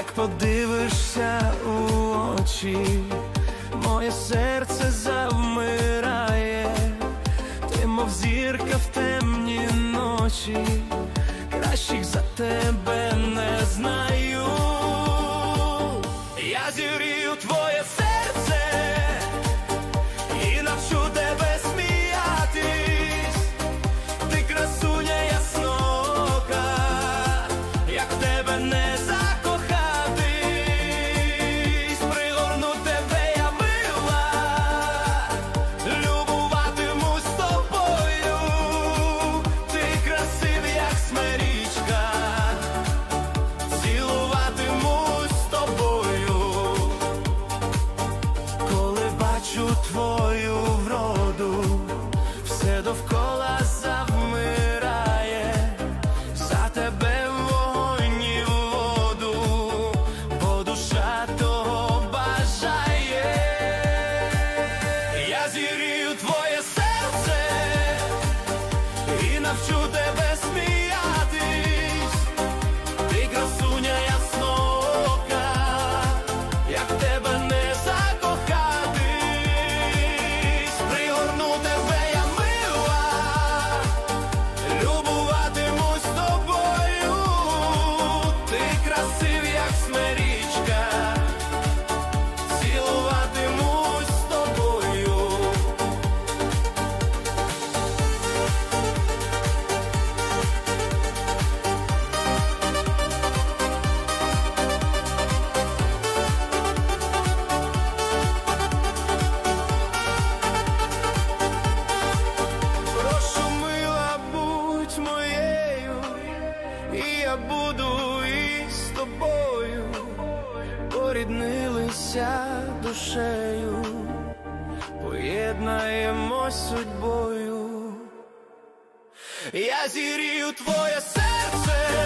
як подивишся у очі, моє серце завмирає, ти мов зірка в темні ночі, кращих за тебе не знаю. Я зірію твоє серце і навчу тебе сміятись, ти красуня яснока, як в поріднилися душею, поєднаємось судьбою. Я зірію твоє серце